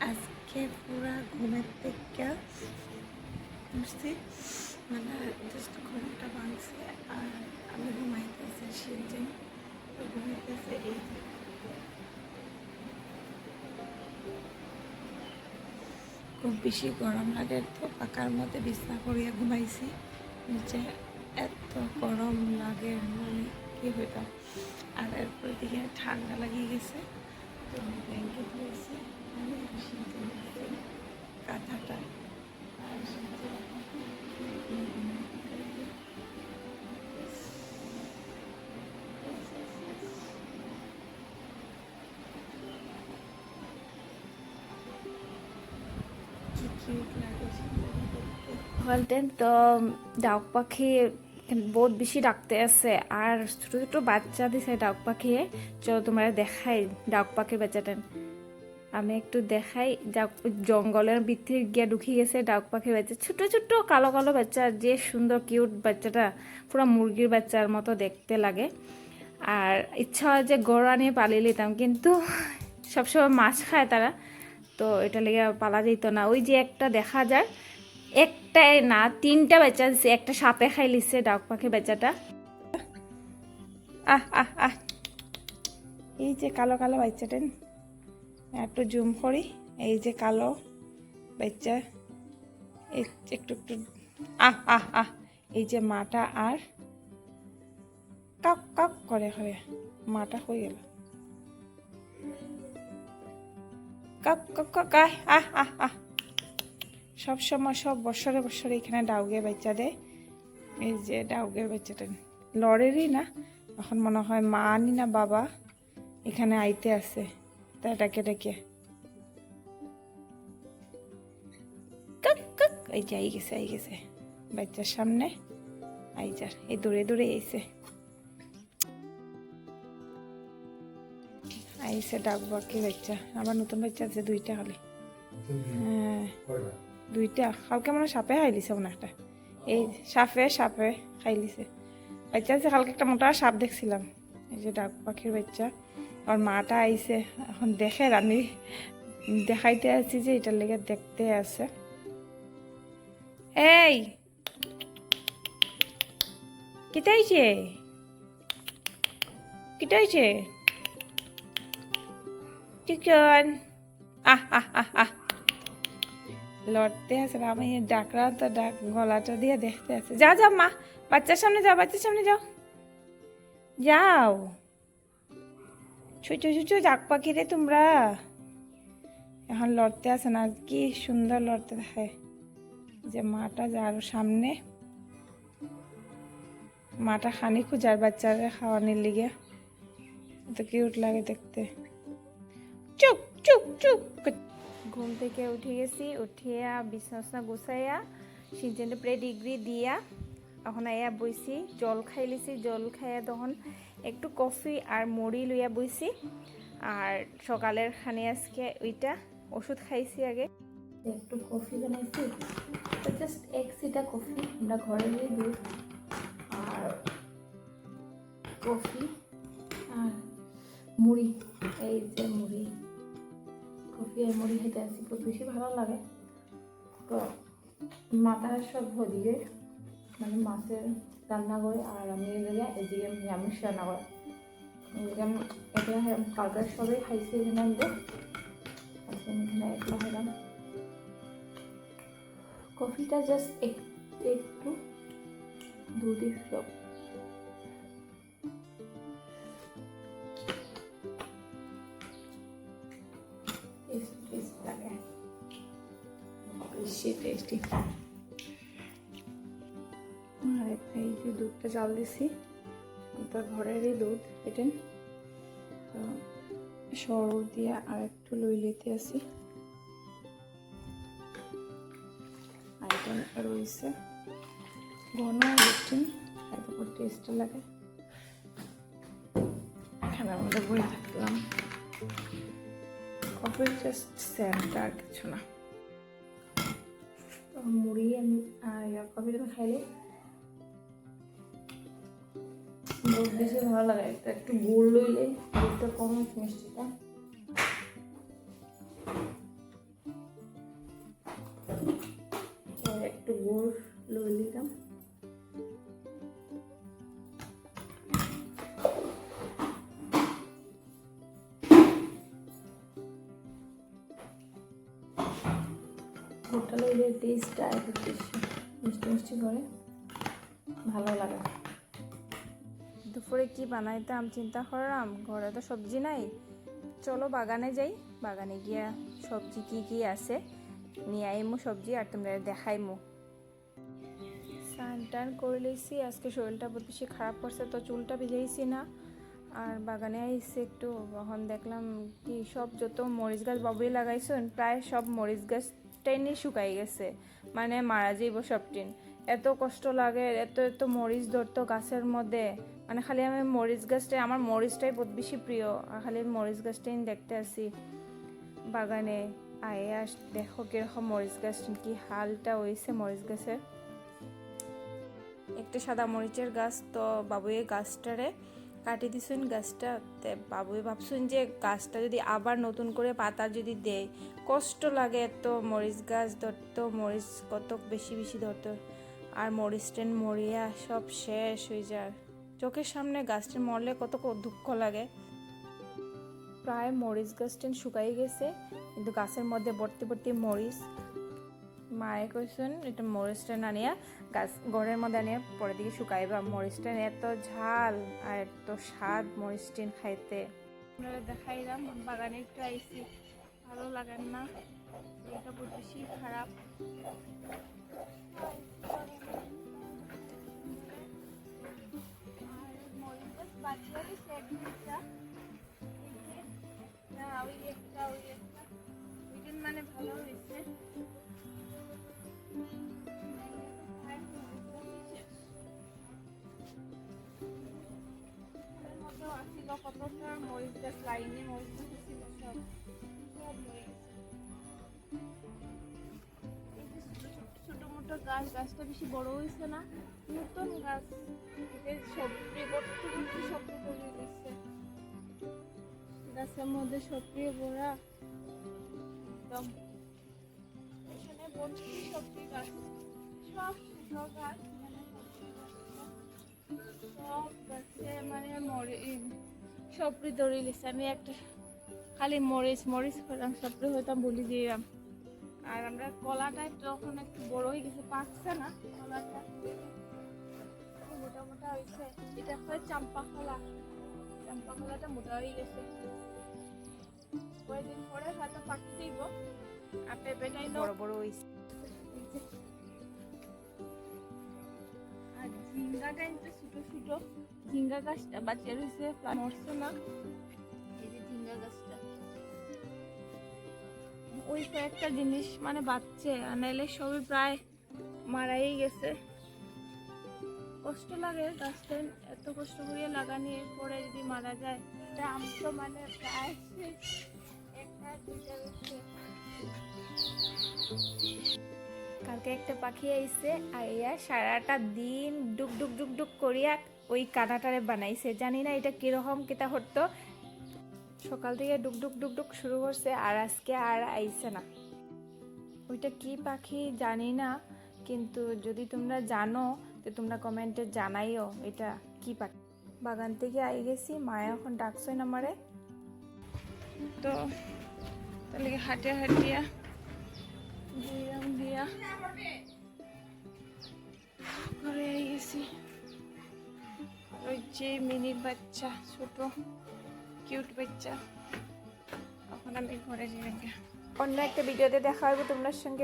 আজকে পুরা ঘুমের থেকে বুঝছি মানে জাস্ট ঘুমটা ভাঙছে আর আমি ঘুমাইতেছি শিলজিং ঘুমাইতেছে এই খুব বেশি গরম লাগে তো পাকার মধ্যে বিছনা করিয়া ঘুমাইছি নিচে এত গরম লাগে মানে কি হইতাম? ঠান্ডা লাগিয়ে গেছে তো আমি ব্ল্যাঙ্কেট শীতে কাঁথাটা আর শীতে কি কিউট লাগে শীতটা দেখতে। বলতেন তো ডাক পাখি বহুত বেশি ডাকতে আছে। আর ছোট ছোট বাচ্চা দিছে ডাক পাখি। চলো তোমরা দেখাই ডাক পাখির বাচ্চাটা আমি একটু দেখাই ডাক, জঙ্গলের ভিতরে গিয়া ঢুকি গেছে ডাক পাখির বাচ্চা। ছোট ছোট কালো কালো বাচ্চা, যে সুন্দর কিউট বাচ্চাটা, পুরো মুরগির বাচ্চার মতো দেখতে লাগে। আর ইচ্ছা হয় যে গড়া নিয়ে পালিয়ে নিতাম, কিন্তু সবসময় মাছ খায় তারা। তো এটা লেগে পালা যেত না। ওই যে একটা দেখা যায় একটাই না, তিনটা বেচা দিছে, একটা সাপে খাই লিছে ডাক পাখি বেচাটা। আহ আহ আহ। এই যে কালো কালো বাচ্চাটা একটু জুম করি, এই যে কালো বাচ্চা। একটু একটু, আহ আহ আহ। এই যে মাটা আর কাক কাক করে হয়ে, মাটা হয়ে গেল। কাক কাক কাক, আহ আহ আহ। সব সময় সব বছরে বছরে এখানে ডাউগের বাচ্চা দেয়। এই যে ডাউগের বাচ্চাটা। লড়েরই না এখন মনে হয় মা আনি না বাবা এখানে আইতে আছে তাই ডাকে ডাকে। কাক কাক এই যে আই গেছে আই গেছে। বাচ্চার সামনে আই যার এই দৌড়ে দৌড়ে আইছে। আইসে ডাক বাকি বাচ্চা আবার নতুন বাচ্চা আছে দুইটা হলে। হ্যাঁ। দুইটা। কালকে মানে সাপে খাই খাইলিছে মনে একটা এই সাপে সাপে খাই খাইলিছে বাচ্চা আছে কালকে একটা মোটা সাপ দেখছিলাম। এই যে ডাক পাখির বাচ্চা আর মাটা আইছে এখন দেখে রানি দেখাইতে আছি যে এটার লেগে দেখতে আছে। এই! কিটাইছে কিটাইছে চিকন আহ আহ আহ আহ। লড়তে আছে আমি ডাকরা তো ডাক, গলাটা দিয়ে দেখতে আছে। যা যাও মা, বাচ্চার সামনে যাও, বাচ্চার সামনে যাও। যাও। ছোট ছোট ডাক পাখি রে তোমরা। এখন লড়তে আছে না, কি সুন্দর লড়তে দেখে যে মাটা যার সামনে। মাটা খানি খুঁজার বাচ্চারা খাওয়ানোর লিগে। তো কিউট লাগে দেখতে। চুপ চুপ চুপ ঘুম থেকে উঠে গেছি, উঠিয়া বিছনা গুছাইয়া সিজনে প্রে ডিগ্রি দিয়া এখন আইয়া বইছি, জল খাই লিছি, জল খাইয়া তখন একটু কফি আর মুড়ি লইয়া বইছি আর সকালের খানে আজকে ওইটা ওষুধ খাইছি আগে। একটু কফি বানাইছি জাস্ট এক সিটা কফি আমরা ঘরে নিয়ে দুধ আর কফি আর মুড়ি, এই যে মুড়ি। কফি আর মুড়ি খেতে আসি, খুব বেশি ভালো লাগে। তো মাথা সব ভরিয়ে মানে মাছের রান্না করে আর আমি এদিকে এদিকে নিরামিষ রান্না করে এদিকে এটা কালকে সবাই খাইছি এখানে আমাদের কফিটা জাস্ট একটু একটু দুধে সব বেশি টেস্টি আর এই যে দুধটা চাল দিছি। এটা ঘরেরই দুধ এটা তো সরু দিয়ে আর একটু লই লিতে আসি আর এটা রয়েছে। ঘন রুটি তারপর টেস্ট লাগে। এখানের মধ্যে বই থাকলাম। কফির জাস্ট স্যান্ডটা আর কিছু না। মুড়ি আর কফি খাইলে বহুত বেশি ভালো লাগে, এটা একটু গুড় লইলে গুড়টা কম মিষ্টিটা। একটু গুড় লই নিলাম। গুড়টা লইলে টেস্টটা একটু মিষ্টি মিষ্টি করে, ভালো লাগে। দুপুরে কি বানাইতাম চিন্তা করলাম, ঘরে তো সবজি নাই। চলো বাগানে যাই, বাগানে গিয়া সবজি কি কি আছে নিয়ে আইমু সবজি আর তোমরা দেখাইমু। স্নান টান করে লইছি, আজকে শরীরটা বহুত বেশি খারাপ করছে, তো চুলটা ভিজাইছি না। আর বাগানে আইসি একটু এখন দেখলাম কি সব যত মরিচ গাছ বাবুই লাগাইছেন, প্রায় সব মরিচ গাছ টেনে শুকাই গেছে। মানে মারা যাইব সব টিন এত কষ্ট লাগে, এত এত মরিচ ধরতো গাছের মধ্যে। মানে খালি আমি মরিচ গাছটাই, আমার মরিচটাই বহুত বেশি প্রিয়। আর খালি মরিচ গাছটাই দেখতে আসি বাগানে। আয়ে, আস, দেখো কীরকম মরিচ গাছ, কি হালটা হয়েছে মরিচ গাছের। একটা সাদা মরিচের গাছ, তো বাবুয়ে গাছটারে কাটি দিছেন গাছটা? তে বাবুয়ে ভাবছেন যে গাছটা যদি আবার নতুন করে পাতা যদি দেয়, কষ্ট লাগে এত মরিচ গাছ ধরতো, মরিচ কত বেশি বেশি ধরতো, আর মরিচ ট্রেন মরিয়া সব শেষ হয়ে যায়। চোখের সামনে গাছটা মরলে কত দুঃখ লাগে। প্রায় মরিচ গাছটেন শুকাই গেছে, কিন্তু গাছের মধ্যে ভর্তি ভর্তি মরিচ মায়ে কইছেন এটা মরিচটা আনিয়া গাছ গড়ের মধ্যে আনিয়া পরের দিকে শুকাইবা। মরিচটা এত ঝাল আর এত স্বাদ মরিচটিন খাইতে। আপনারা দেখাইলাম বাগানে একটু আইসি ভালো লাগেন না? এটা বেশি খারাপ গাছ লাইনে ছিল সব গেছে। গাছটা বেশি বড় হয়েছে না, নতুন গাছের মধ্যে সবজি ভরা একদম। এখানে সবজি গাছ। সব গাছ মানে সব গাছে মানে মরে সবরি ধরে লিছে আমি একটা খালি মরিচ মরিচ করলাম সবরি হইতাম বলি দিলাম আর আমরা কলাটা তখন একটু বড় হয়ে গেছে পাকছে না কলাটা মোটা মোটা হয়েছে। এটা হয় চাম্পা কলা। চাম্পা কলাটা মোটা হয়ে গেছে। কয়েকদিন পরে হয়তো পাকতে দিব আর পেঁপেটাই বড় বড় হয়েছে। ঝিঙ্গাটা কিন্তু ছোট ছোট। ঝিঙ্গা গাছটা বাচ্চা রয়েছে মরছে না এই যে ঝিঙ্গা গাছটা। ওই কয়েকটা জিনিস মানে বাচ্চে আর নাইলে সবই প্রায় মারাই গেছে। কষ্ট লাগে গাছটা এত কষ্ট করে লাগানি পরে যদি মারা যায় দাম তো মানে প্রায় একটা দুইটা কালকে একটা পাখি আইছে, আইয়া সারাটা দিন ডুক ডুক ডুক ডুক করিয়া ওই কানাটারে বানাইছে। জানি না এটা কীরকম, কিতা হতো সকাল থেকে ডুক ডুক ডুক ডুক শুরু করছে আর আজকে আর আইছে না। ওইটা কি পাখি জানি না, কিন্তু যদি তোমরা জানো, তো তোমরা কমেন্টে জানাইও এটা কি পাখি। বাগান থেকে আই গেছি, মায়া এখন ডাকছে না আমারে। তো তাহলে হাটিয়া হাটিয়া দিলাম দিয়া ঘরে গেছি ওই যে মিনি বাচ্চা ছোট কিউট বাচ্চা এখন আমি ঘরে যাই অন্য একটা ভিডিওতে দেখা হবে তোমার সঙ্গে